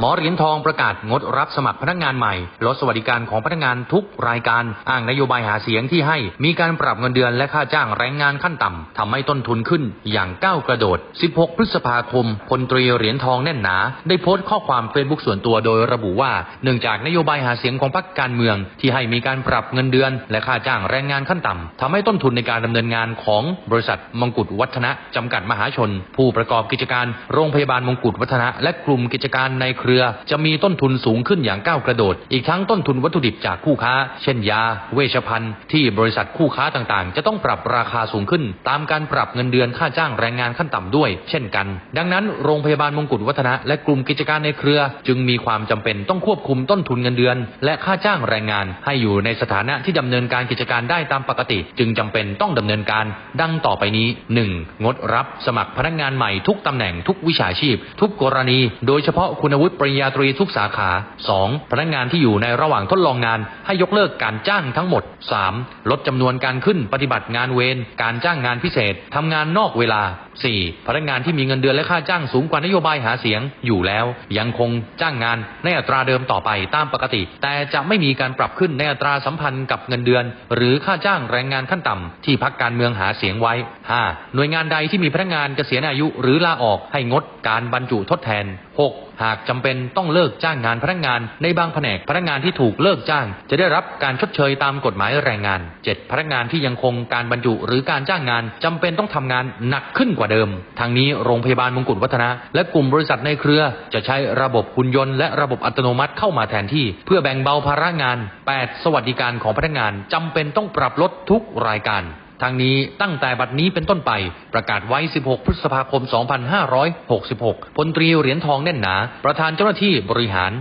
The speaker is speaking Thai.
หมอเหรียญทองประกาศงดรับสมัครพนักงานใหม่ ลดสวัสดิการของพนักงานทุกรายการ อ้างนโยบายหาเสียงที่ให้มีการปรับเงินเดือนและค่าจ้างแรงงานขั้นต่ำทำให้ต้นทุนขึ้นอย่างก้าวกระโดด 16 พฤษภาคมพลตรีเหรียญทองแน่นหนา ได้โพสต์ข้อความเฟซบุ๊กส่วนตัวโดยระบุว่า เนื่องจากนโยบายหาเสียงของพรรคการเมือง ที่ให้มีการปรับเงินเดือน และค่าจ้างแรงงานขั้นต่ำทำให้ต้นทุนในการดำเนินงานของบริษัทมงกุฎวัฒนะจำกัดมหาชน ผู้ประกอบกิจการโรงพยาบาลมงกุฎวัฒนะและกลุ่มกิจการในเครือจะมีต้นทุนสูงขึ้นอย่างก้าวกระโดด อีกทั้งต้นทุนวัตถุดิบจากคู่ค้า เช่นยา เวชภัณฑ์ที่บริษัทคู่ค้าต่างๆ จะต้องปรับราคาสูงขึ้น ตามการปรับเงินเดือนค่าจ้างแรงงานขั้นต่ำด้วย เช่นกัน ดังนั้นโรงพยาบาลมงกุฎวัฒนะและกลุ่มกิจการในเครือ จึงมีความจำเป็นต้องควบคุมต้นทุนเงินเดือน และค่าจ้างแรงงาน ให้อยู่ในสถานะที่ดำเนินการกิจการได้ตามปกติ จึงจำเป็นต้องดำเนินการ ดังต่อไปนี้ 1. งดรับสมัครพนักงานใหม่ทุกตำแหน่งทุกวิชาชีพ ทุกกรณี โดยเฉพาะคุณวุฒิปริญญาตรีทุกสาขา 2. พนักงานที่อยู่ในระหว่างทดลองงานให้ยกเลิกการจ้างทั้งหมด 3. ลดจำนวนการขึ้นปฏิบัติงานเวรการจ้างงานพิเศษทำงานนอกเวลา 4. พนักงานที่มีเงินเดือนและค่าจ้างสูงกว่านโยบายหาเสียงอยู่แล้ว ยังคงจ้างงานในอัตราเดิมต่อไปตามปกติ แต่จะไม่มีการปรับขึ้นในอัตราสัมพันธ์กับเงินเดือน หรือค่าจ้างแรงงานขั้นต่ำที่พักการเมืองหาเสียงไว้ 5. หน่วยงานใดที่มีพนักงานเกษียณอายุหรือลาออกให้งดการบรรจุทดแทน 6. หากจำเป็นต้องเลิกจ้างงานพนักงานในบางแผนกพนักงานที่ถูกเลิกจ้าง จะได้รับการชดเชยตามกฎหมายแรงงาน 7. พนักงานที่ยังคงการบรรจุหรือการจ้างงานจำเป็นต้องทำงานหนักขึ้นกว่าเดิมทางนี้โรงพยาบาลมงกุฎวัฒนะ และกลุ่มบริษัทในเครือ จะใช้ระบบหุ่นยนต์และระบบอัตโนมัติเข้ามาแทนที่ เพื่อแบ่งเบาภาระงาน 8. สวัสดิการของพนักงานจำเป็นต้องปรับลดทุกรายการทางนี้ตั้งแต่บัดนี้เป็นต้นไปประกาศไว้ 16 พฤษภาคม 2566 พลตรีเหรียญทองแน่นหนา ประธานเจ้าหน้าที่บริหาร